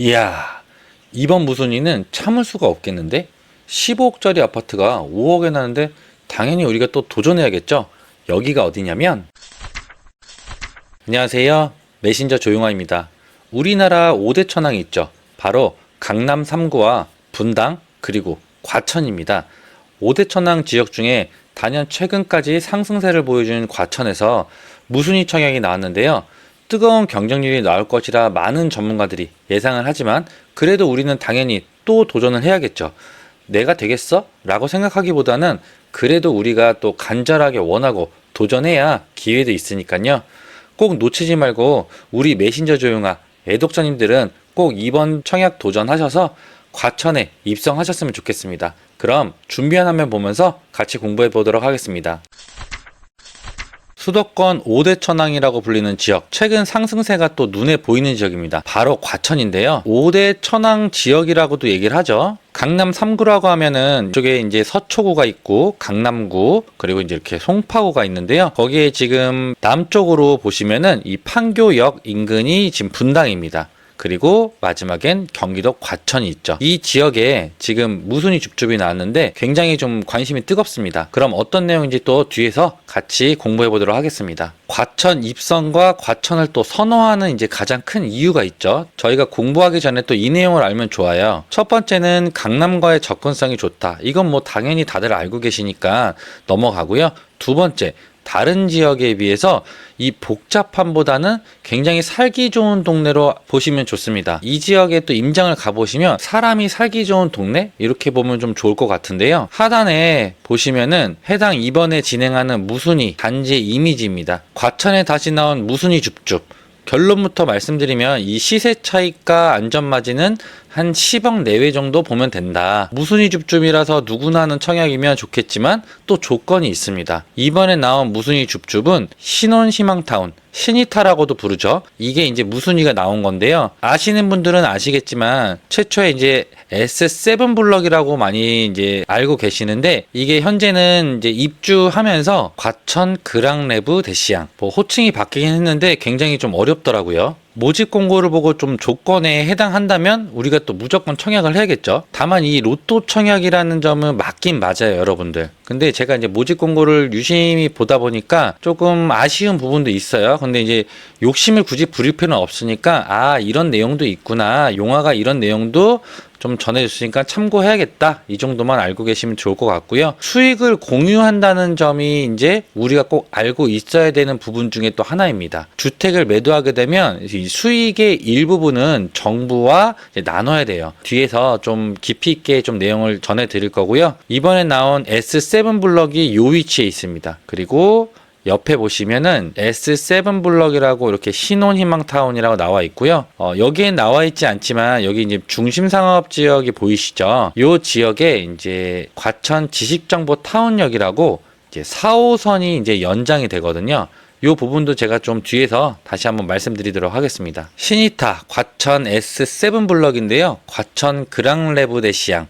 이야, 이번 무순이는 참을 수가 없겠는데? 15억짜리 아파트가 5억에 나는데 당연히 우리가 또 도전해야겠죠? 여기가 어디냐면 안녕하세요. 메신저 조용화입니다. 우리나라 5대 천왕이 있죠. 바로 강남 3구와 분당 그리고 과천입니다. 5대 천왕 지역 중에 단연 최근까지 상승세를 보여준 과천에서 무순위 청약이 나왔는데요. 뜨거운 경쟁률이 나올 것이라 많은 전문가들이 예상을 하지만 그래도 우리는 당연히 또 도전을 해야겠죠. 내가 되겠어? 라고 생각하기보다는 그래도 우리가 또 간절하게 원하고 도전해야 기회도 있으니까요. 꼭 놓치지 말고 우리 메신저 조용아 애독자님들은 꼭 이번 청약 도전하셔서 과천에 입성하셨으면 좋겠습니다. 그럼 준비한 화면 보면서 같이 공부해 보도록 하겠습니다. 수도권 5대 천왕이라고 불리는 지역, 최근 상승세가 또 눈에 보이는 지역입니다. 바로 과천인데요. 5대 천왕 지역이라고도 얘기를 하죠. 강남 3구라고 하면은 이쪽에 이제 서초구가 있고 강남구 그리고 이제 이렇게 송파구가 있는데요. 거기에 지금 남쪽으로 보시면은 이 판교역 인근이 지금 분당입니다. 그리고 마지막엔 경기도 과천이 있죠. 이 지역에 지금 무순위 줍줍이 나왔는데 굉장히 좀 관심이 뜨겁습니다. 그럼 어떤 내용인지 또 뒤에서 같이 공부해 보도록 하겠습니다. 과천 입성과 과천을 또 선호하는 이제 가장 큰 이유가 있죠. 저희가 공부하기 전에 또 이 내용을 알면 좋아요. 첫 번째는 강남과의 접근성이 좋다. 이건 뭐 당연히 다들 알고 계시니까 넘어가고요. 두 번째, 다른 지역에 비해서 이 복잡함보다는 굉장히 살기 좋은 동네로 보시면 좋습니다. 이 지역에 또 임장을 가보시면 사람이 살기 좋은 동네? 이렇게 보면 좀 좋을 것 같은데요. 하단에 보시면은 해당 이번에 진행하는 무순이 단지의 이미지입니다. 과천에 다시 나온 무순이 줍줍. 결론부터 말씀드리면 이 시세 차익과 안전마진은 한 10억 내외 정도 보면 된다. 무순위 줍줍이라서 누구나 하는 청약이면 좋겠지만 또 조건이 있습니다. 이번에 나온 무순위 줍줍은 신혼희망타운, 신이타라고도 부르죠. 이게 이제 무순위가 나온 건데요. 아시는 분들은 아시겠지만 최초에 이제 S7 블럭이라고 많이 이제 알고 계시는데 이게 현재는 이제 입주하면서 과천 그랑레브 대시양 뭐 호칭이 바뀌긴 했는데 굉장히 좀 어렵더라고요. 모집 공고를 보고 좀 조건에 해당한다면 우리가 또 무조건 청약을 해야겠죠. 다만 이 로또 청약이라는 점은 맞긴 맞아요, 여러분들. 근데 제가 이제 모집 공고를 유심히 보다 보니까 조금 아쉬운 부분도 있어요. 근데 이제 욕심을 굳이 부릴 필요는 없으니까 아, 이런 내용도 있구나. 용화가 이런 내용도 좀 전해줬으니까 참고해야겠다. 이 정도만 알고 계시면 좋을 것 같고요. 수익을 공유한다는 점이 이제 우리가 꼭 알고 있어야 되는 부분 중에 또 하나입니다. 주택을 매도하게 되면 이 수익의 일부분은 정부와 나눠야 돼요. 뒤에서 좀 깊이 있게 좀 내용을 전해드릴 거고요. 이번에 나온 S7 블럭이 요 위치에 있습니다. 그리고 옆에 보시면은 S7 블럭이라고 이렇게 신혼희망타운이라고 나와 있고요. 어, 여기에 나와 있지 않지만 여기 이제 중심 상업 지역이 보이시죠? 요 지역에 이제 과천 지식정보 타운역이라고 이제 4호선이 이제 연장이 되거든요. 요 부분도 제가 좀 뒤에서 다시 한번 말씀드리도록 하겠습니다. 신이타 과천 S7 블럭인데요. 과천 그랑레브 대시양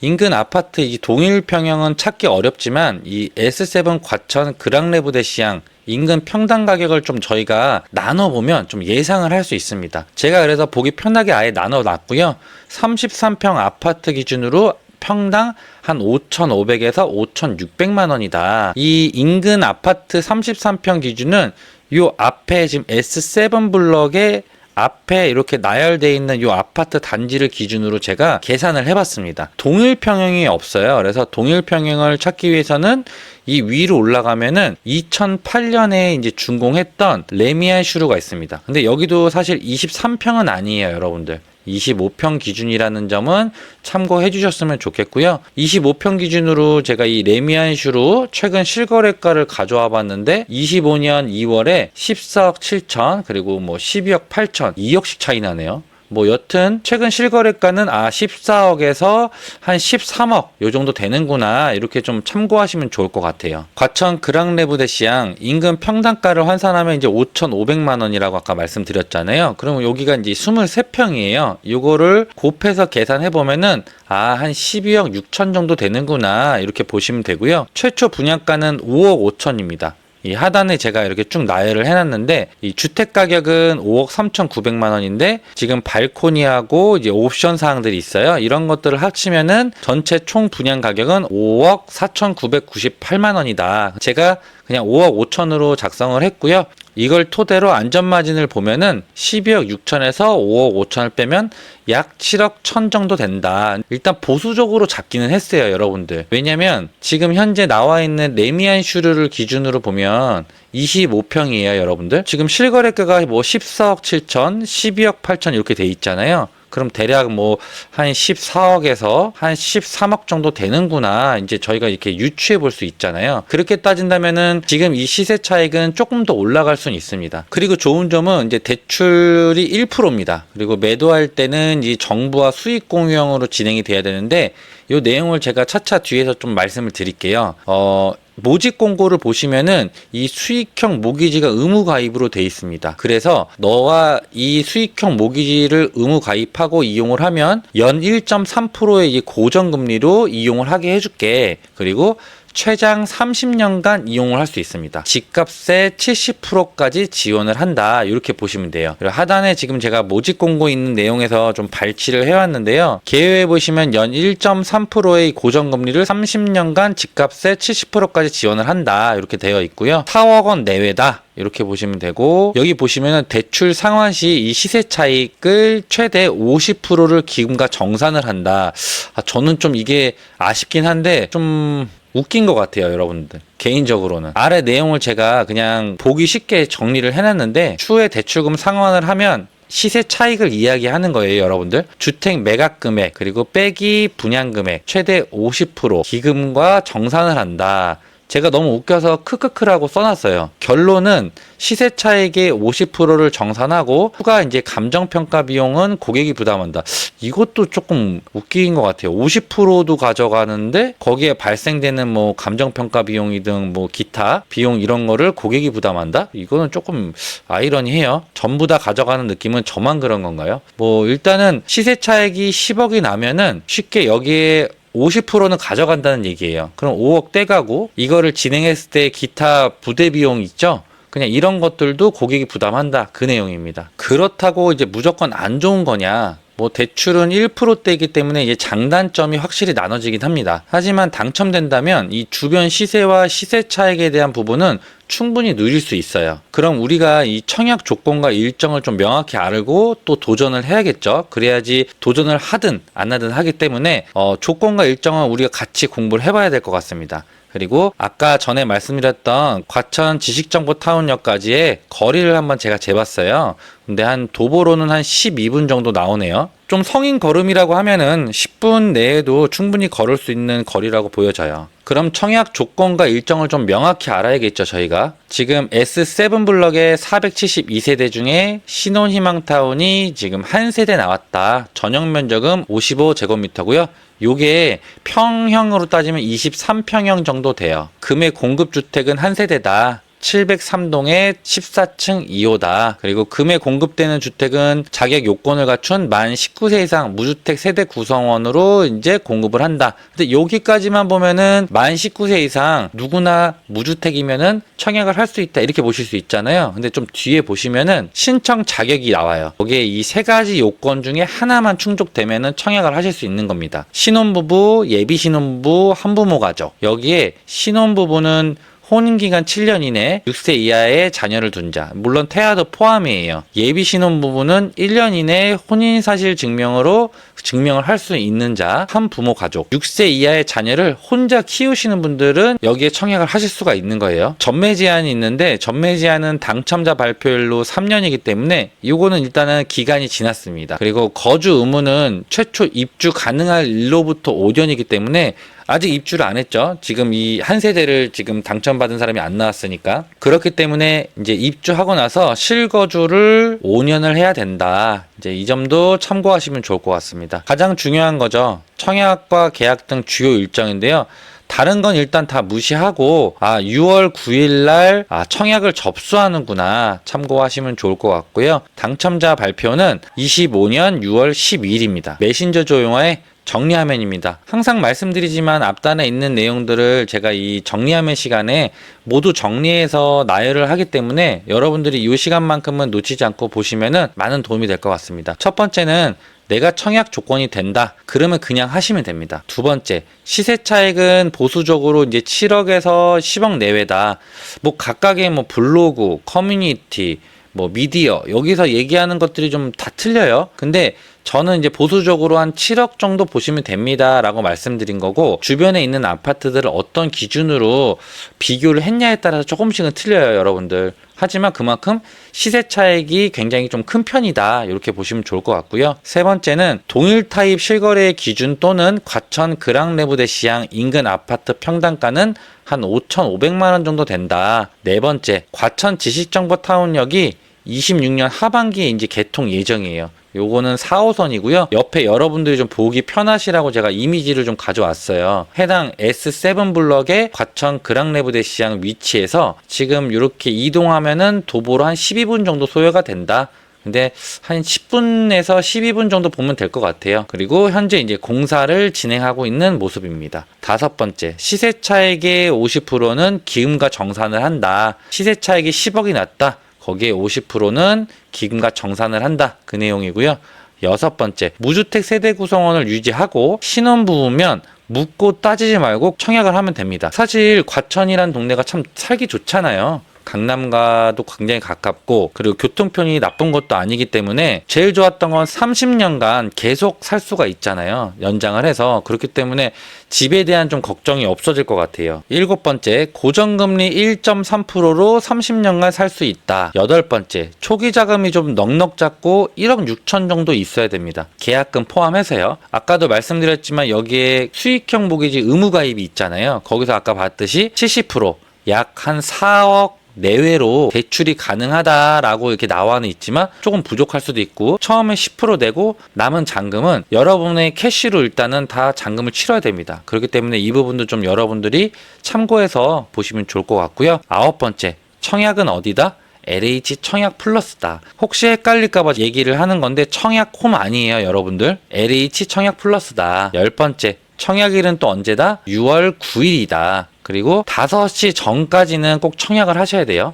인근 아파트 이 동일 평형은 찾기 어렵지만 이 S7 과천 그랑레브 대시양 인근 평당 가격을 좀 저희가 나눠보면 좀 예상을 할 수 있습니다. 제가 그래서 보기 편하게 아예 나눠놨고요. 33평 아파트 기준으로 평당 한 5,500에서 5,600만 원이다. 이 인근 아파트 33평 기준은 요 앞에 지금 S7 블럭에 앞에 이렇게 나열되어 있는 요 아파트 단지를 기준으로 제가 계산을 해봤습니다. 동일 평형이 없어요. 그래서 동일 평형을 찾기 위해서는 이 위로 올라가면은 2008년에 이제 준공했던 레미안 슈루가 있습니다. 근데 여기도 사실 23평은 아니에요, 여러분들. 25평 기준이라는 점은 참고해 주셨으면 좋겠고요. 25평 기준으로 제가 이 레미안 슈로 최근 실거래가를 가져와 봤는데 25년 2월에 14억 7천 그리고 뭐 12억 8천 2억씩 차이 나네요. 뭐 여튼 최근 실거래가는 아 14억에서 한 13억 요 정도 되는구나 이렇게 좀 참고하시면 좋을 것 같아요. 과천 그랑레브 대시양 인근 평당가를 환산하면 이제 5,500만 원이라고 아까 말씀드렸잖아요. 그러면 여기가 이제 23평이에요. 요거를 곱해서 계산해 보면은 아 한 12억 6천 정도 되는구나 이렇게 보시면 되고요. 최초 분양가는 5억 5천입니다. 이 하단에 제가 이렇게 쭉 나열을 해놨는데 이 주택 가격은 5억 3,900만 원인데 지금 발코니하고 이제 옵션 사항들이 있어요. 이런 것들을 합치면은 전체 총 분양 가격은 5억 4,998만 원이다. 제가 그냥 5억 5천으로 작성을 했고요. 이걸 토대로 안전마진을 보면은 12억 6천에서 5억 5천을 빼면 약 7억 1천 정도 된다. 일단 보수적으로 잡기는 했어요, 여러분들. 왜냐면 지금 현재 나와 있는 레미안 슈르를 기준으로 보면 25평이에요, 여러분들. 지금 실거래가가 뭐 14억 7천, 12억 8천 이렇게 돼 있잖아요. 그럼 대략 뭐 한 14억에서 한 13억 정도 되는구나. 이제 저희가 이렇게 유추해 볼 수 있잖아요. 그렇게 따진다면은 지금 이 시세 차익은 조금 더 올라갈 수는 있습니다. 그리고 좋은 점은 이제 대출이 1%입니다. 그리고 매도할 때는 이 정부와 수익 공유형으로 진행이 돼야 되는데 이 내용을 제가 차차 뒤에서 좀 말씀을 드릴게요. 어, 모집 공고를 보시면은 이 수익형 모기지가 의무 가입으로 돼 있습니다. 그래서 너와 이 수익형 모기지를 의무 가입하고 이용을 하면 연 1.3%의 이 고정 금리로 이용을 하게 해줄게. 그리고 최장 30년간 이용을 할 수 있습니다. 집값의 70%까지 지원을 한다. 이렇게 보시면 돼요. 그리고 하단에 지금 제가 모집 공고 있는 내용에서 좀 발치를 해왔는데요. 개요에 보시면 연 1.3%의 고정금리를 30년간 집값의 70%까지 지원을 한다. 이렇게 되어 있고요. 4억 원 내외다. 이렇게 보시면 되고 여기 보시면은 대출 상환 시 이 시세 차익을 최대 50%를 기금과 정산을 한다. 아, 저는 좀 이게 아쉽긴 한데 좀 웃긴 것 같아요, 여러분들. 개인적으로는. 아래 내용을 제가 그냥 보기 쉽게 정리를 해놨는데, 추후에 대출금 상환을 하면 시세 차익을 이야기하는 거예요, 여러분들. 주택 매각 금액, 그리고 빼기 분양 금액, 최대 50% 기금과 정산을 한다. 제가 너무 웃겨서 크크크라고 써놨어요. 결론은 시세 차익의 50%를 정산하고 추가 이제 감정 평가 비용은 고객이 부담한다. 이것도 조금 웃긴 것 같아요. 50%도 가져가는데 거기에 발생되는 뭐 감정 평가 비용이든 뭐 기타 비용 이런 거를 고객이 부담한다? 이거는 조금 아이러니해요. 전부 다 가져가는 느낌은 저만 그런 건가요? 뭐 일단은 시세 차익이 10억이 나면은 쉽게 여기에 50%는 가져간다는 얘기예요. 그럼 5억 떼가고 이거를 진행했을 때 기타 부대 비용 있죠? 그냥 이런 것들도 고객이 부담한다. 그 내용입니다. 그렇다고 이제 무조건 안 좋은 거냐? 뭐 대출은 1%대이기 때문에 이제 장단점이 확실히 나눠지긴 합니다. 하지만 당첨된다면 이 주변 시세와 시세 차익에 대한 부분은 충분히 누릴 수 있어요. 그럼 우리가 이 청약 조건과 일정을 좀 명확히 알고 또 도전을 해야겠죠. 그래야지 도전을 하든 안 하든 하기 때문에 어, 조건과 일정은 우리가 같이 공부를 해봐야 될 것 같습니다. 그리고 아까 전에 말씀드렸던 과천 지식정보타운역까지의 거리를 한번 제가 재봤어요. 근데 한 도보로는 한 12분 정도 나오네요. 좀 성인 걸음이라고 하면은 10분 내에도 충분히 걸을 수 있는 거리라고 보여져요. 그럼 청약 조건과 일정을 좀 명확히 알아야겠죠, 저희가. 지금 S7 블럭의 472세대 중에 신혼희망타운이 지금 한 세대 나왔다. 전용 면적은 55제곱미터고요. 요게 평형으로 따지면 23평형 정도 돼요. 금액 공급 주택은 한 세대다. 703동의 14층 2호다. 그리고 금에 공급되는 주택은 자격 요건을 갖춘 만 19세 이상 무주택 세대 구성원으로 이제 공급을 한다. 근데 여기까지만 보면은 만 19세 이상 누구나 무주택이면은 청약을 할 수 있다. 이렇게 보실 수 있잖아요. 근데 좀 뒤에 보시면은 신청 자격이 나와요. 거기에 이 세 가지 요건 중에 하나만 충족되면은 청약을 하실 수 있는 겁니다. 신혼부부, 예비 신혼부부, 한부모 가족. 여기에 신혼부부는 혼인기간 7년 이내 6세 이하의 자녀를 둔 자, 물론 태아도 포함이에요. 예비 신혼부부는 1년 이내 혼인사실 증명으로 증명을 할 수 있는 자, 한 부모 가족, 6세 이하의 자녀를 혼자 키우시는 분들은 여기에 청약을 하실 수가 있는 거예요. 전매 제한이 있는데 전매 제한은 당첨자 발표일로 3년이기 때문에 이거는 일단은 기간이 지났습니다. 그리고 거주 의무는 최초 입주 가능할 일로부터 5년이기 때문에 아직 입주를 안 했죠. 지금 이 한 세대를 지금 당첨받은 사람이 안 나왔으니까. 그렇기 때문에 이제 입주하고 나서 실거주를 5년을 해야 된다. 이제 이 점도 참고하시면 좋을 것 같습니다. 가장 중요한 거죠. 청약과 계약 등 주요 일정인데요. 다른 건 일단 다 무시하고 아 6월 9일 날 아, 청약을 접수하는구나 참고하시면 좋을 것 같고요. 당첨자 발표는 25년 6월 12일입니다. 메신저 조용화에 정리화면입니다. 항상 말씀드리지만 앞단에 있는 내용들을 제가 이 정리화면 시간에 모두 정리해서 나열을 하기 때문에 여러분들이 이 시간만큼은 놓치지 않고 보시면은 많은 도움이 될 것 같습니다. 첫 번째는 내가 청약 조건이 된다. 그러면 그냥 하시면 됩니다. 두 번째, 시세 차익은 보수적으로 이제 7억에서 10억 내외다. 뭐 각각의 뭐 블로그, 커뮤니티, 뭐 미디어 여기서 얘기하는 것들이 좀 다 틀려요. 근데 저는 이제 보수적으로 한 7억 정도 보시면 됩니다라고 말씀드린 거고 주변에 있는 아파트들을 어떤 기준으로 비교를 했냐에 따라서 조금씩은 틀려요, 여러분들. 하지만 그만큼 시세 차익이 굉장히 좀 큰 편이다. 이렇게 보시면 좋을 것 같고요. 세 번째는 동일 타입 실거래 기준 또는 과천 그랑 레부대 시향 인근 아파트 평당가는 한 5,500만 원 정도 된다. 네 번째, 과천 지식정보 타운역이 26년 하반기에 이제 개통 예정이에요. 요거는 4호선이고요. 옆에 여러분들이 좀 보기 편하시라고 제가 이미지를 좀 가져왔어요. 해당 S7 블럭의 과천 그랑레부대 시장 위치에서 지금 이렇게 이동하면은 도보로 한 12분 정도 소요가 된다. 근데 한 10분에서 12분 정도 보면 될 것 같아요. 그리고 현재 이제 공사를 진행하고 있는 모습입니다. 다섯 번째, 시세 차익의 50%는 기금과 정산을 한다. 시세 차익이 10억이 났다. 거기에 50%는 기금과 정산을 한다. 그 내용이고요. 여섯 번째, 무주택 세대 구성원을 유지하고 신혼부부면 묻고 따지지 말고 청약을 하면 됩니다. 사실 과천이란 동네가 참 살기 좋잖아요. 강남과도 굉장히 가깝고 그리고 교통편이 나쁜 것도 아니기 때문에 제일 좋았던 건 30년간 계속 살 수가 있잖아요. 연장을 해서 그렇기 때문에 집에 대한 좀 걱정이 없어질 것 같아요. 일곱 번째, 고정금리 1.3%로 30년간 살 수 있다. 여덟 번째, 초기 자금이 좀 넉넉 잡고 1억 6천 정도 있어야 됩니다. 계약금 포함해서요. 아까도 말씀드렸지만 여기에 수익형 모기지 의무 가입이 있잖아요. 거기서 아까 봤듯이 70%약 한 4억 내외로 대출이 가능하다라고 이렇게 나와는 있지만 조금 부족할 수도 있고 처음에 10% 내고 남은 잔금은 여러분의 캐시로 일단은 다 잔금을 치러야 됩니다. 그렇기 때문에 이 부분도 좀 여러분들이 참고해서 보시면 좋을 것 같고요. 아홉 번째 청약은 어디다? LH 청약 플러스다. 혹시 헷갈릴까봐 얘기를 하는 건데 청약 홈 아니에요, 여러분들. LH 청약 플러스다. 열 번째 청약일은 또 언제다? 6월 9일이다. 그리고 5시 전까지는 꼭 청약을 하셔야 돼요.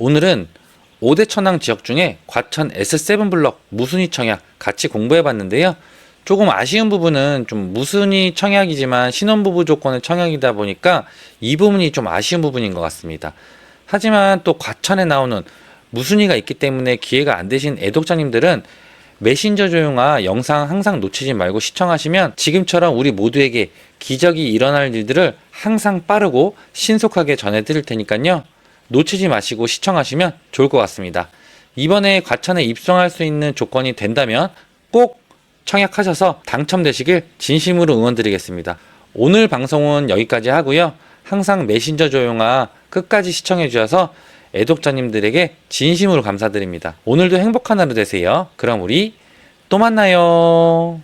오늘은 5대 천왕 지역 중에 과천 S7 블럭 무순위 청약 같이 공부해 봤는데요. 조금 아쉬운 부분은 좀 무순위 청약이지만 신혼부부 조건의 청약이다 보니까 이 부분이 좀 아쉬운 부분인 것 같습니다. 하지만 또 과천에 나오는 무순위가 있기 때문에 기회가 안 되신 애독자님들은 메신저 조용화 영상 항상 놓치지 말고 시청하시면 지금처럼 우리 모두에게 기적이 일어날 일들을 항상 빠르고 신속하게 전해드릴 테니까요. 놓치지 마시고 시청하시면 좋을 것 같습니다. 이번에 과천에 입성할 수 있는 조건이 된다면 꼭 청약하셔서 당첨되시길 진심으로 응원드리겠습니다. 오늘 방송은 여기까지 하고요. 항상 메신저 조용화 끝까지 시청해 주셔서 애독자님들에게 진심으로 감사드립니다. 오늘도 행복한 하루 되세요. 그럼 우리 또 만나요.